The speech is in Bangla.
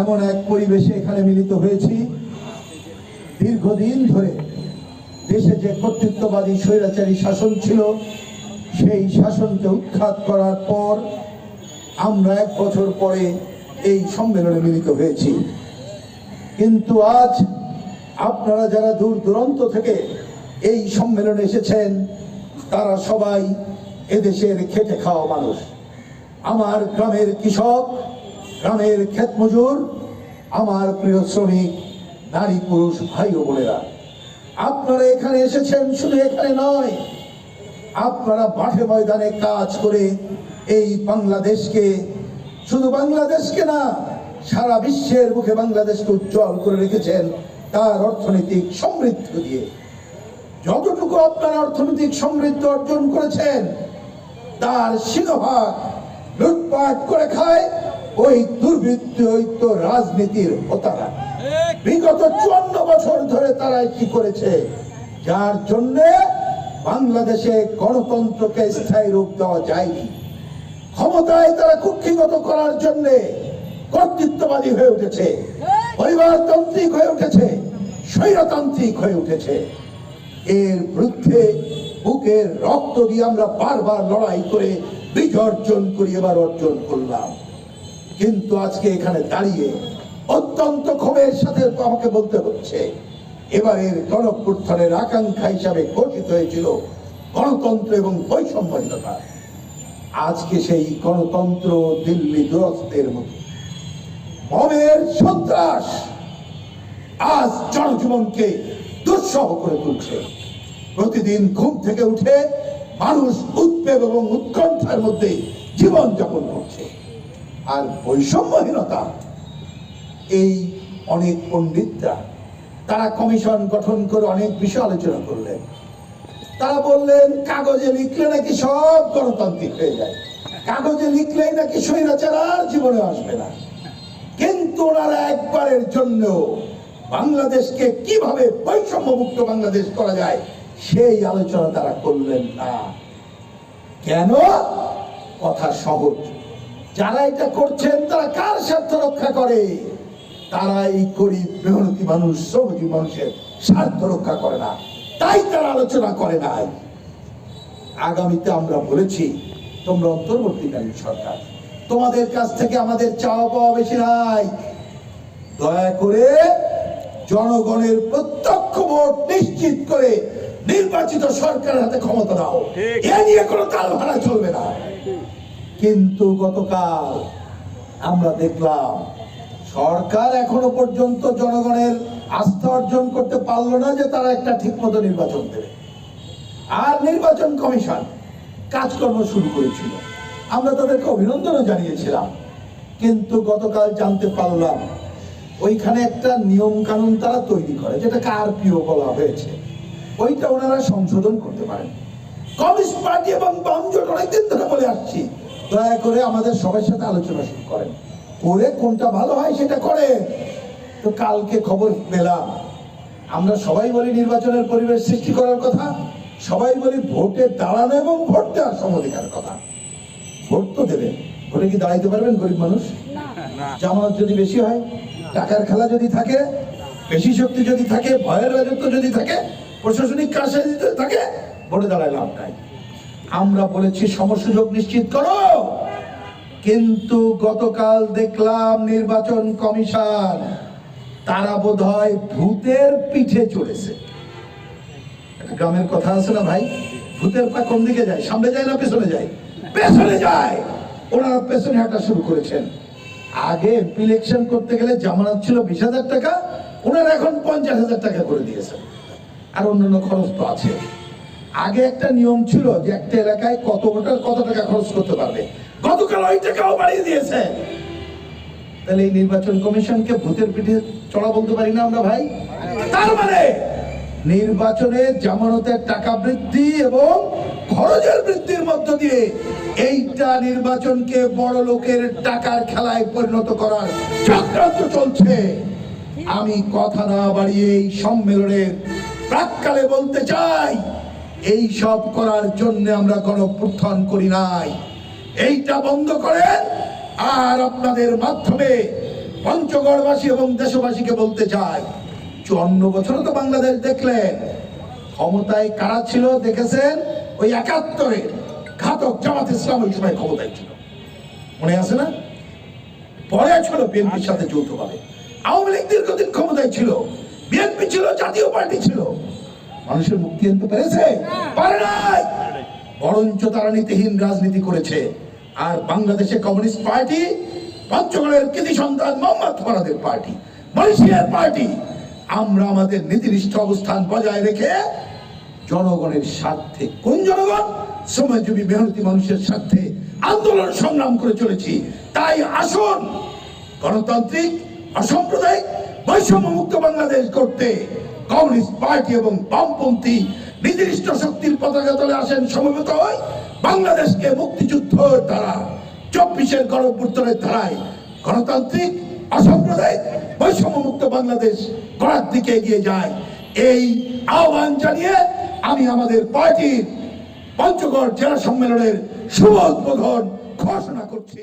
এমন এক পরিবেশে এখানে মিলিত হয়েছি। দীর্ঘদিন ধরে দেশে যে কর্তৃত্ববাদী স্বৈরাচারী শাসন ছিল, সেই শাসনকে উৎখাত করার পর আমরা এক বছর পরে এই সম্মেলনে মিলিত হয়েছি। কিন্তু আজ আপনারা যারা দূর দূরান্ত থেকে এই সম্মেলনে এসেছেন, তারা সবাই এদেশের খেটে খাওয়া মানুষ। আমার গ্রামের কৃষক গ্রামের ক্ষেত মজুর আমার প্রিয় শ্রমিক, নারী, পুরুষ, ভাই ও বোনেরা। আপনারা এখানে এসেছেন শুধু এখানে নয়, আপনারা মাঠে ময়দানে কাজ করে এই বাংলাদেশকে, শুধু বাংলাদেশকে না, সারা বিশ্বের মুখে বাংলাদেশকে উজ্জ্বল করে রেখেছেন তার অর্থনৈতিক সমৃদ্ধ দিয়ে। যতটুকু আপনারা অর্থনৈতিক সমৃদ্ধ অর্জন করেছেন, তার সিংহভাগ লুটপাট করে খায় ওই দুর্বৃত্ত রাজনীতির হোতারা। বিগত চুয়ান্ন বছর ধরে তারা কি করেছে? যার জন্য বাংলাদেশে গণতন্ত্রকে স্থায়ী রূপ দেওয়া যায়নি। ক্ষমতায় তারা কুক্ষিগত করার জন্য কর্তৃত্ববাদী হয়ে উঠেছে। পরিবারতান্ত্রিক হয়ে উঠেছে। স্বৈরতান্ত্রিক হয়ে উঠেছে। এর বিরুদ্ধে বুকের রক্ত দিয়ে আমরা বারবার লড়াই করে বিজয় অর্জন করি এবার অর্জন করলাম। কিন্তু আজকে এখানে দাঁড়িয়ে অত্যন্ত ক্ষোভের সাথে আমাকে বলতে হচ্ছে। এবারের গণপ্রত্থানের আকাঙ্ক্ষা হিসাবে ঘোষিত হয়েছিল গণতন্ত্র এবং বৈষম্যহীনতা। আজকে সেই গণতন্ত্র দিল্লি দুরস্তের মতো। মবের সন্ত্রাস আজ জনজীবনকে দুঃসহ করে তুলছে। প্রতিদিন ঘুম থেকে উঠে মানুষ উদ্বেগ এবং উৎকণ্ঠার মধ্যে জীবন যাপন করছে। আর বৈষম্যহীনতা। এই অনেক পণ্ডিতরা, তারা কমিশন গঠন করে অনেক বিষয় আলোচনা করলেন। তারা বললেন, কাগজে লিখলে নাকি সব গণতান্ত্রিক হয়ে যায়। কাগজে লিখলেই নাকি স্বৈরাচার আর জীবনে আসবে না। কিন্তু ওনারা একবারের জন্য বাংলাদেশকে কীভাবে বৈষম্যমুক্ত বাংলাদেশ করা যায়, সেই আলোচনা তারা করলেন না। কেন? কথা সহজ। যারা এটা করছেন তারা কার স্বার্থ রক্ষা করে? তারা এই গরিব মেহনতি মানুষ শ্রমজীবী মানুষের স্বার্থ রক্ষা করে না। তাই তারা আলোচনা করে নাই। আগামীতে আমরা বলেছি তোমরা অন্তর্বর্তীকালীন সরকার। তোমাদের কাছ থেকে আমাদের চাওয়া পাওয়া বেশি নাই। দয়া করে জনগণের প্রত্যক্ষ ভোট নিশ্চিত করে নির্বাচিত সরকারের হাতে ক্ষমতা দাও। এ নিয়ে কোনো তাল ভাড়া চলবে না। কিন্তু গতকাল আমরা দেখলাম, সরকার এখনও পর্যন্ত জনগণের আস্থা অর্জন করতে পারল না যে তারা একটা ঠিকমতো নির্বাচন দেবে। আর নির্বাচন কমিশন কাজকর্ম শুরু করেছিল। আমরা তাদেরকে অভিনন্দনও জানিয়েছিলাম, কিন্তু গতকাল জানতে পারলাম, ওইখানে একটা নিয়ম কানুন তারা তৈরি করে যেটাকে আরপিও বলা হয়েছে, ওইটা ওনারা সংশোধন করতে পারেন। কমিউনিস্ট পার্টি এবং বাম জোট অনেকদিন ধরে বলে আসছি দয়া করে আমাদের সবার সাথে আলোচনা শুরু করেন। করে কোনটা ভালো হয় সেটা করে। তো কালকে খবর পেলাম। আমরা সবাই বলি নির্বাচনের পরিবেশ সৃষ্টি করার কথা। সবাই বলি ভোটে দাঁড়ানো এবং ভোট দেওয়ার সমধিকার কথা। ভোট তো দেবেন ভোটে কি দাঁড়াইতে পারবেন গরিব মানুষ? জামানত যদি বেশি হয় টাকার খেলা যদি থাকে বেশি শক্তি যদি থাকে ভয়ের রাজত্ব যদি থাকে প্রশাসনিক কারসাজি যদি থাকে ভোটে দাঁড়ায় লাভ নাই আমরা বলেছি সমসুযোগ নিশ্চিত করো। কিন্তু গতকাল দেখলাম নির্বাচন কমিশন, তারা বোধ হয় ভূতের পিঠে চড়েছে। গ্রামের কথা আছে না ভাই? ভূতের পা কোন দিকে যায়? সামনে যায় না পেছনে যায়? পেছনে যায়! ওনারা পেছনে হাঁটা শুরু করেছেন। আগে ইলেকশন করতে গেলে জামানত ছিল বিশ হাজার টাকা, ওনারা এখন পঞ্চাশ হাজার টাকা করে দিয়েছেন। আর অন্যান্য খরচ তো আছে। আগে একটা নিয়ম ছিল যে একটা এলাকায় কত ভোটার কত টাকা খরচ করতে পারবে। গতকাল ওই টাকাও বাড়িয়ে দিয়েছে। তাহলে এই নির্বাচন কমিশনকে ভূতের পিঠে চড়া বলতে পারি না আমরা ভাই? তার মানে নির্বাচনে জামানতের টাকা বৃদ্ধি এবং খরচের বৃদ্ধির মধ্য দিয়ে এইটা নির্বাচনকে বড় লোকের টাকার খেলায় পরিণত করার চক্রান্ত চলছে। আমি কথা না বাড়িয়ে এই সম্মেলনের প্রাককালে বলতে চাই এই সব করার জন্য আমরা গণপ্রত্থান করি নাই। এইটা বন্ধ করেন, আর আপনাদের মাধ্যমে পঞ্চগড়বাসী এবং দেশবাসীকে বলতে চাই, চুয়ান্ন বছরও তো বাংলাদেশ দেখলেন, ক্ষমতায় কারা ছিল দেখেছেন? ওই একাত্তরে ঘাতক জামাত ইসলাম ওই সময় ক্ষমতায় ছিল। মনে আছে না? পরে ছিল বিএনপির সাথে যৌথভাবে। আওয়ামী লীগ দীর্ঘদিন ক্ষমতায় ছিল, বিএনপি ছিল, জাতীয় পার্টি ছিল। মানুষের মুক্তি আনতে পেরেছে? পারে নাই! বরঞ্চ তারা নীতিহীন রাজনীতি করেছে। আর বাংলাদেশে কমিউনিস্ট পার্টি পঞ্চগড়ের কৃতি সন্তান মোহাম্মদ ফরাদের পার্টি মালয়েশিয়ার পার্টি আমরা আমাদের নীতিনিষ্ঠ অবস্থান বজায় রেখে জনগণের স্বার্থে কোন জনগণ? শ্রমজীবী মেহনতি মানুষের স্বার্থে আন্দোলন সংগ্রাম করে চলেছি। তাই আসুন গণতান্ত্রিক অসাম্প্রদায়িক বৈষম্য মুক্ত বাংলাদেশ করতে কমিউনিস্ট পার্টি এবং বামপন্থী নির্দিষ্ট শক্তির পতাকা তলে আসেন সমবেত হয় বাংলাদেশকে মুক্তিযুদ্ধের দ্বারা চব্বিশের গণপুত্তরের ধারায় গণতান্ত্রিক, অসাম্প্রদায়িক বৈষম্য মুক্ত বাংলাদেশ গড়ার দিকে এগিয়ে যায়। এই আহ্বান জানিয়ে আমি আমাদের পার্টির পঞ্চগড় জেলা সম্মেলনের শুভ উদ্বোধন ঘোষণা করছি।